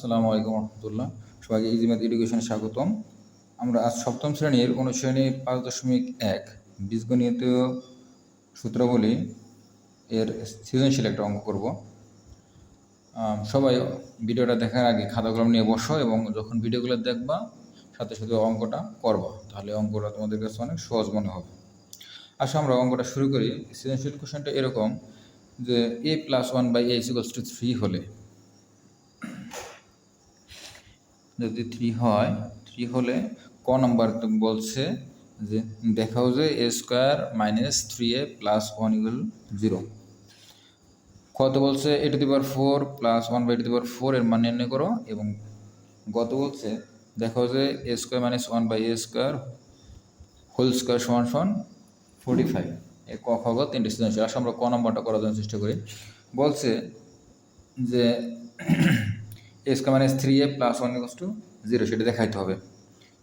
আসসালামু আলাইকুম রহমতুল্লাহ। সবাইকে ইজিমেদ এডুকেশনে স্বাগতম। আমরা আজ সপ্তম শ্রেণির অনুশ্রেণী পাঁচ দশমিক এক বীজগণিত সূত্রাবলী এর সৃজনশীল একটা অঙ্ক করব। সবাই ভিডিওটা দেখার আগে খাতা কলম নিয়ে বসো এবং যখন ভিডিওগুলো দেখবা, সাথে সাথে অঙ্কটা করবা, তাহলে অঙ্কটা তোমাদের কাছে অনেক সহজ মনে হবে। আসো আমরা অঙ্কটা শুরু করি। সৃজনশীল কোশ্চেনটা এরকম যে A plus one by A equals to three হলে যদি থ্রি হয় থ্রি হলে ক নাম্বার বলছে যে দেখাও যে A square minus three A plus one equal zero কত বলছে? A to the power four plus one by to the power four এর মান নির্ণয় করো এবং গত বলছে, দেখাও যে A square minus one by A square whole square সমান সমান ফোর্টি ফাইভ এ ক খ গ তিনটে সৃজনশীল আসলে আমরা ক নম্বরটা করার জন্য চেষ্টা করি। বলছে যে A square minus three A plus one equals to zero সেটা দেখাইতে হবে।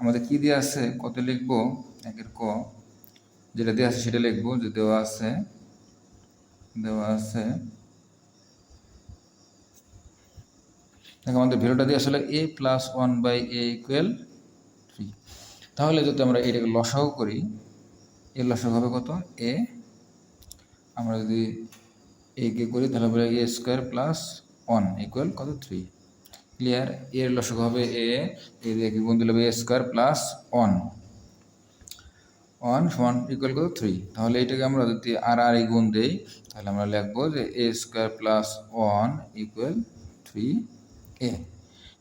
আমাদের কী দেওয়া আছে? কত লিখব? একের ক। যেটা দেওয়া আছে সেটা লিখব যে দেওয়া আছে দেওয়া আছে। দেখো আমাদের ভ্যালুটা দিয়ে আসলে A plus one by A equal three তাহলে যদি আমরা এটাকে লসাও করি, এর লসাগু হবে কত? এ আমরা যদি এ কে করি তাহলে হবে A square plus one equal কত? থ্রি ক্লিয়ার এর লসাগু হবে এ এ দিয়ে গুণ দিলে হবে A square plus one one সমান ইকুয়াল কত থ্রি তাহলে এটাকে আমরা যদি আর আর এই গুণ দেই, তাহলে আমরা লিখব যে A square plus one equal three A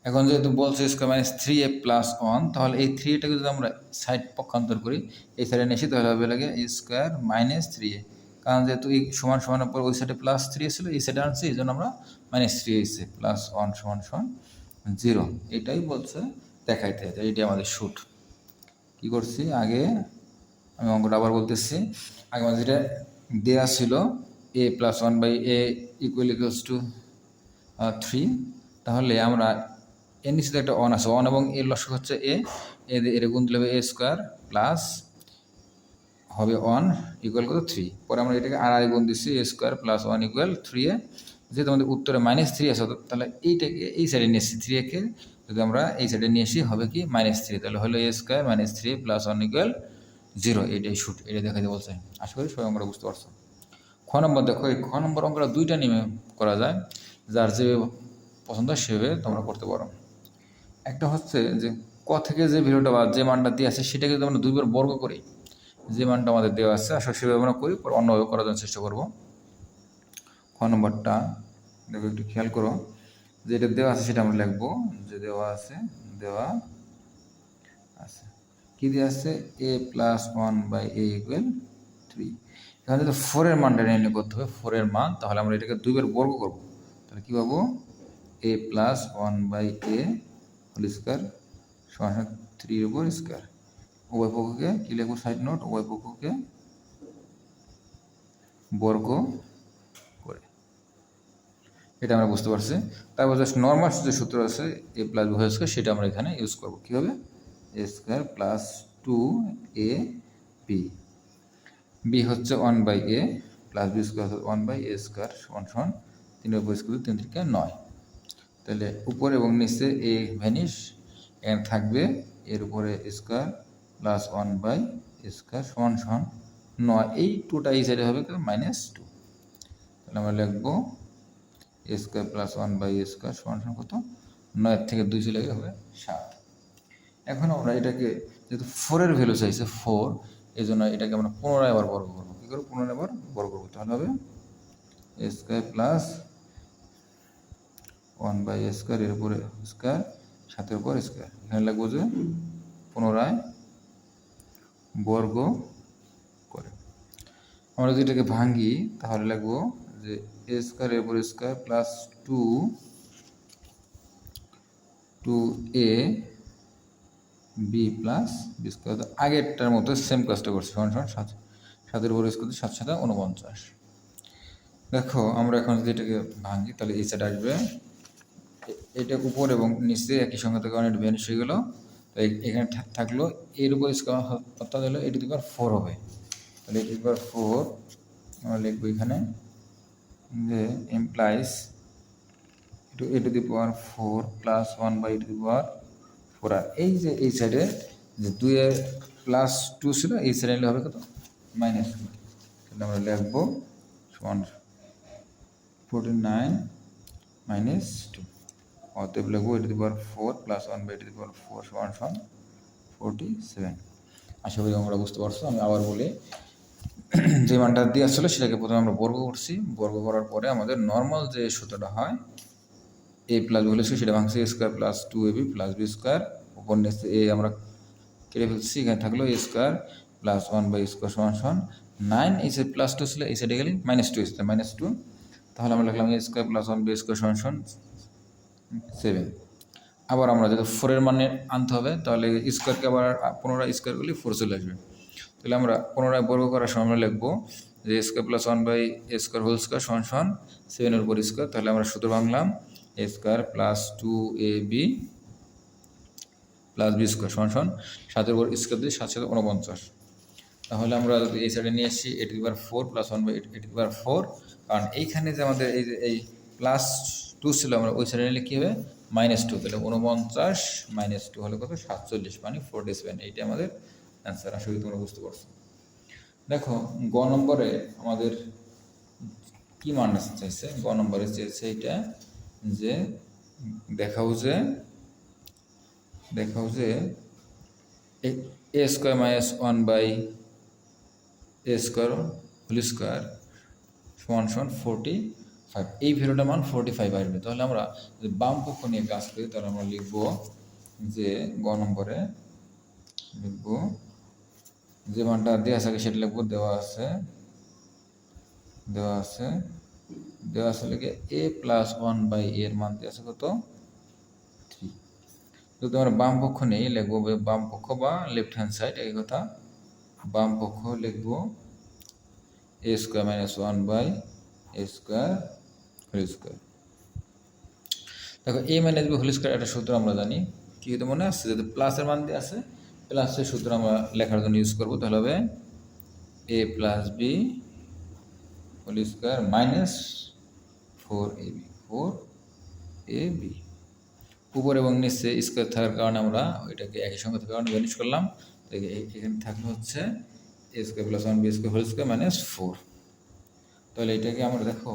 এখন যেহেতু বলছে square minus three A plus one তাহলে এই থ্রি এটাকে যদি আমরা সাইড পক্ষান্তর করি, এই সাইডে নিয়ে এসে তাহলে হবে লাগে A square minus three A কারণ যেহেতু এই সমান সমানের পর ওই সাইডে প্লাস থ্রি ছিল, এই সাইডে আনছি, এই জন্য আমরা মাইনাস থ্রি এসে প্লাস ওয়ান সমান সমান জিরো এটাই বলছে দেখাইতে হবে এইটাই আমাদের শুট কি করছি? আগে আমি অঙ্কটা আবার বলতেছি, আগে আমাদের যেটা দেওয়া ছিল A plus one by A equal equals to three তাহলে আমরা এর নিচে একটা ওয়ান আছে ওয়ান এবং এর লসক হচ্ছে এ এ এর গুণ দিলে হবে এ স্কোয়ার প্লাস হবে ওয়ান ইকুয়াল কত? থ্রি পরে আমরা এটাকে আর আর গুণ দিচ্ছি A square plus one equal three A যেহেতু আমাদের উত্তরে মাইনাস থ্রি আছে, তাহলে এইটাকে এই সাইডে নিয়ে এসেছি। থ্রি একে যদি আমরা এই সাইডে নিয়ে আসি, হবে কি মাইনাস থ্রি তাহলে হলো A square minus three plus one equal zero এটাই শুট এটা দেখাতে বলছে। আশা করি সবাই আমরা বুঝতে পারছ। খ নম্বর দেখো, এই খ নম্বর অঙ্কটা দুইটা নিয়মে করা যায়। যার যে পছন্দ সেভাবে তোমরা করতে পারো। একটা হচ্ছে যে, ক থেকে যে ভিডিওটা বা যে মানটা দিয়ে আছে, সেটাকে যদি আমরা দুইবার বর্গ করি, যে মানটা আমাদের দেওয়া আছে আসলে সেভাবে আমরা করি অন্যভাবে করার জন্য চেষ্টা করব। খ নম্বরটা, দেখো একটু খেয়াল করো। যেটা দেওয়া আছে সেটা আমরা লিখব। যে দেওয়া আছে দেওয়া আছে। কি দেওয়া আছে? A plus one by A equal three এখানে যদি ফোরের মানটা নির্ণয় করতে হবে ফোরের মান, তাহলে আমরা এটাকে দুইবার বর্গ করব। তাহলে কী পাবো? A plus one by A whole square সমান থ্রির উপর স্কোয়ার উভয় পক্ষকে কী লিখব? সাইড নোট উভয় পক্ষকে বর্গ এটা আমরা বুঝতে পারছি। তারপর জাস্ট নর্মাল যে সূত্র আছে এ প্লাস বি স্কোয়ার সেটা আমরা এখানে ইউজ করব। কী হবে? A square plus two A B B হচ্ছে one by A plus B square one by A square সমান সমান তিনের উপর স্কোয়ার তিন থেকে নয়। তাহলে উপর এবং নিচে এ ভ্যানিশ এখানে থাকবে এর উপরে square plus one by square সমান সমান নয়। এই টুটা এই সাইডে হবে মাইনাস টু তাহলে আমরা লিখব A square plus one by A square সমান সমান কত? নয়ের থেকে দুই চলে গেলে হবে সাত। এখন আমরা এটাকে যেহেতু ফোরের ভ্যালু চাইছে ফোর এই জন্য এটাকে আমরা পুনরায় আবার বর্গ করব। কী করব? পুনরায় আবার বর্গ করব। তাহলে হবে A square plus one by A square এর উপরে স্কোয়ার, সাতের উপর স্কোয়ার। এখানে লাগবো যে পুনরায় বর্গ করে। আমরা যদি এটাকে ভাঙি, তাহলে লাগবো যে এ স্কোয়ার এর উপর square plus two two A B plus B square. আগেরটার মতো সেম কাজটা করছি। সমান সমান সাত, সাতের উপর স্কোয়ার সাত সাথে উনপঞ্চাশ। দেখো, আমরা এখন যদি এটাকে ভাঙি, তাহলে এই সাইড আসবে। এটা উপর এবং নিচে একই সঙ্গে থেকে অনেক ভ্যানিশ হয়ে গেলো। তো এই- এখানে থাকল, এর উপর স্কোয়ার অর্থাৎ হলো এটি দুবার ফোর হবে। তাহলে এটি দুবার ফোর আমরা লিখব এখানে। যে implies to A to the power four plus one by to the power four আর এই যে এই সাইডে যে দুইয়ের প্লাস টু ছিল, এই সাইডে নিলে হবে কত? মাইনাস টু তাহলে আমরা লিখব সমান ফোরটি নাইন মাইনাস টু অতএব লিখব A the power four plus one by to the power four সমান সমান ফোরটি সেভেন আশা করি আমরা বুঝতে পারছ, আমি আবার বলি যে মানটা দিয়ে আসলে সেটাকে প্রথমে আমরা বর্গ করছি। বর্গ করার পরে আমাদের নর্মাল যে সূত্রটা হয় এ প্লাস বি হলে সেটা ভাঙছে A square plus two A B plus B square উপর নিচে এ আমরা কেটে ফেলছি, এখানে থাকল A square plus one by square সমান সমান নাইন এই সাইড প্লাস টু ছিল এই সাইডে গেলে মাইনাস টু এসেছে মাইনাস টু তাহলে আমরা লিখলাম A square plus one by square সমান সমান সেভেন আবার আমরা যদি ফোরের মানে আনতে হবে, তাহলে স্কোয়ারকে আবার পুনরায় স্কোয়ার করলে ফোর চলে আসবে। তাহলে আমরা পুনরায় বর্গ করার সময় আমরা লিখব যে square plus one by A square whole square সমান সমান সেভেনের উপর স্কোয়ার তাহলে আমরা সূত্র ভাঙলাম A square plus two A B plus B square সমান সমান সাতের উপর স্কোয়ার দিয়ে সাত সাথে উনপঞ্চাশ তাহলে আমরা যদি এই সাইডে নিয়ে আসি এটি বার ফোর প্লাস ওয়ান বাই এটি বার ফোর কারণ এইখানে যে আমাদের এই যে, এই প্লাস টু ছিল, আমরা ওই সাইডে নিলে কী হবে? মাইনাস টু তাহলে উনপঞ্চাশ মাইনাস টু হলে কত? সাতচল্লিশ মানে ফোরটি সেভেন এইটা আমাদের অ্যান্সার আশা করি তোমরা বুঝতে পারছ। দেখো, গ নম্বরে আমাদের কি মান চাইছে? গ নম্বরে চেয়েছে এটা যে দেখাও যে দেখাও যে A square minus one by A square whole square সমান সমান ফোরটি ফাইভ। এই ভ্যালুটার মান ফোরটি ফাইভ আসবে। তাহলে আমরা যদি বাম পক্ষ নিয়ে কাজ করি, তাহলে আমরা লিখব যে গ নম্বরে লিখব যে মানটা দেওয়া আছে, সেটা লিখব, দেওয়া আছে দেওয়া আছে দেওয়া আছে লিখে এ প্লাস ওয়ান বাই এর মান দেওয়া আছে কত? থ্রি যদি আমরা বাম পক্ষ নেই, লিখব বাম পক্ষ বা লেফট হ্যান্ড সাইড এই কথা। বাম পক্ষ লিখব A square minus one by A square whole square দেখো A minus B whole square একটা সূত্র আমরা জানি। কি হতে মনে আসছে? যদি প্লাসের মান দিয়ে আছে প্লাসের সূত্র আমরা লেখার জন্য ইউজ করব, তাহলে হবে A plus B whole square minus four A B four A B উপর এবং নিচে স্কোয়ার থাকার কারণে আমরা ওইটাকে একই সঙ্গে থাকার কারণে ভ্যানিশ করলাম। তো এখানে থাকলে হচ্ছে A square plus one B square whole square minus four তাহলে এটাকে আমরা দেখো,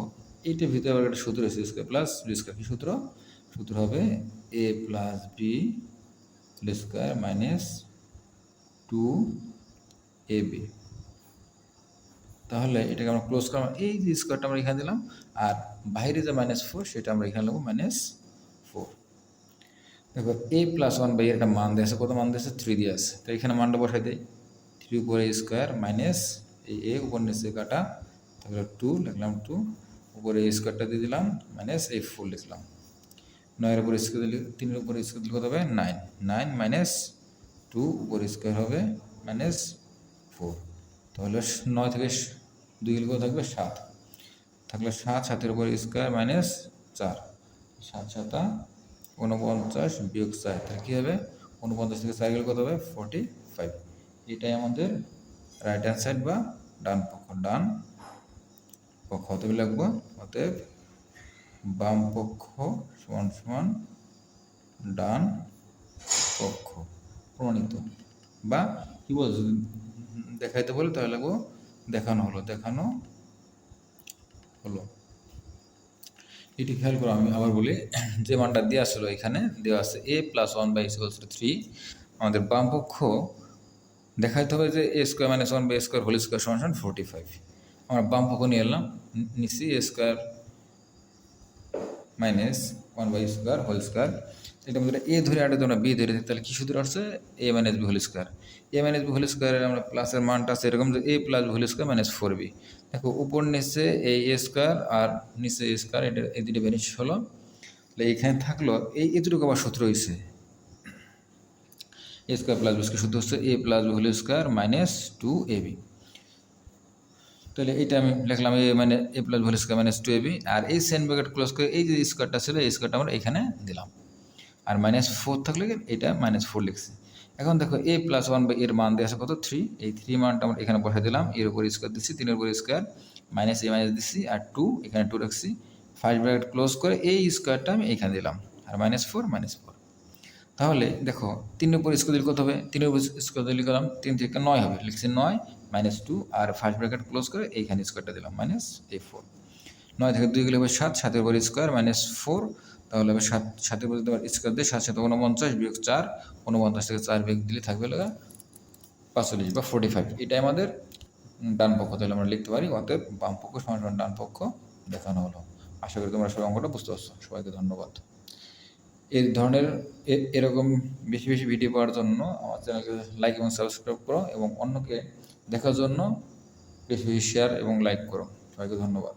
এইটার ভিতরে আবার একটা সূত্র আছে স্কোয়ার প্লাস বি স্কোয়ার কী সূত্র? সূত্র হবে A plus B whole square minus two A B তাহলে এটাকে আমরা ক্লোজ করলাম। এই যে স্কোয়ারটা আমরা এখানে দিলাম, আর বাইরে যে মাইনাস ফোর সেটা আমরা এখানে নেব মাইনাস ফোর দেখো এ প্লাস ওয়ান বাই একটা মান দিয়েছে কত মান দিয়েছে থ্রি দিয়ে আছে। তো এখানে মানটা বসাই দেয় থ্রি উপরে স্কোয়ার মাইনাস এই এ উপর নিচে কাটা তাহলে টু লিখলাম টু উপরে এই স্কোয়ারটা দিয়ে দিলাম মাইনাস এই ফোর লিখলাম। নয়ের উপরে স্কোয়ার দিলে, তিনের উপরে স্কোয়ার দিলে কত হবে? নাইন নাইন মাইনাস টু উপর স্কোয়ার হবে মাইনাস ফোর। তাহলে নয় থেকে দুই গেলে থাকবে সাত। থাকলে সাত, সাতের উপর স্কোয়ার মাইনাস চার। সাত, সাতা উনপঞ্চাশ বিয়োগ চার। তাহলে কী হবে? উনপঞ্চাশ থেকে চার গেলে কত হবে? ফোরটি ফাইভ এটাই আমাদের রাইট হ্যান্ড সাইড বা ডান পক্ষ। ডান পক্ষ। অতএব লিখব, অতএব বাম পক্ষ সমান সমান ডান পক্ষ। প্রমাণিত। বা কি বল দেখাইতে বলে তাহলে লিখব দেখানো হলো দেখানো হলো। এটি খেয়াল করো, আমি আবার বলি, যে মানটা দেওয়া ছিল এখানে দেওয়া আছে A plus one by equals to three আমাদের বাম পক্ষ দেখাইতে হবে যে A square minus one by square whole square সমান সমান ফোরটি ফাইভ আমরা বাম পক্ষ নিয়ে এলাম, নিচ্ছি A square minus one by square whole square এটা মধ্যে এ ধরে আটে তোমরা বি ধরে তাহলে কি সূত্র আসছে? A minus B whole square A minus B whole স্কোয়ারের আমরা প্লাসের মানটা আছে এরকম A plus whole square minus four B দেখো, উপর নিচে এই এ স্কোয়ার আর নিচে এ স্কোয়ার এটা এই দুটো বেনিশ হলো। তাহলে এখানে থাকল, এই এতটুকু আবার সূত্র হয়েছে A square plus B square সূত্র হচ্ছে A plus B whole square minus two A B তাহলে এইটা আমি লিখলাম এ মানে A plus whole square minus two A B আর এই সেন ব্র্যাকেট ক্লোজ করে এই যে স্কোয়ারটা ছিল, এই স্কোয়ারটা আমরা এখানে দিলাম। আর মাইনাস ফোর থাকলে এটা মাইনাস ফোর লিখছি। এখন দেখো এ প্লাস ওয়ান বাই এর মান দেওয়া আছে কত? থ্রি এই থ্রি মানটা আমরা এখানে বসাই দিলাম। এর উপর স্কোয়ার দিচ্ছি, তিনের উপর স্কোয়ার মাইনাস এ মাইনাস দিচ্ছি, আর টু এখানে টু রাখছি। ফার্স্ট ব্র্যাকেট ক্লোজ করে এই স্কোয়ারটা আমি এইখানে দিলাম। আর মাইনাস ফোর মাইনাস ফোর তাহলে দেখো, তিনের উপর স্কোয়ার দিলে কত হবে? তিনের উপর স্কোয়ার দিলে করলাম তিন থেকে নয় হবে। লিখছি নয় মাইনাস টু আর ফার্স্ট ব্র্যাকেট ক্লোজ করে এইখানে স্কোয়ারটা দিলাম। মাইনাস এ ফোর নয় থেকে দুই গেলে হবে সাত, সাতের উপর স্কোয়ার মাইনাস ফোর তাহলে হবে সাত উপর যদি আবার স্কোয়ার দিয়ে সাত সাথে উনপঞ্চাশ বিয়োগ চার, উনপঞ্চাশ থেকে চার বিয়োগ দিলে থাকবে লাগা পাঁচচল্লিশ বা ফোর্টি ফাইভ এটাই আমাদের ডান পক্ষ, তাহলে আমরা লিখতে পারি, অতএব বাম পক্ষ সমান ডান পক্ষ দেখানো হলো। আশা করি তোমরা সবাই অঙ্কটা বুঝতে পারছ। সবাইকে ধন্যবাদ। এই ধরনের এরকম বেশি বেশি ভিডিও পাওয়ার জন্য আমার চ্যানেলকে লাইক এবং সাবস্ক্রাইব করো এবং অন্যকে দেখার জন্য বেশি বেশি শেয়ার এবং লাইক করো। সবাইকে ধন্যবাদ।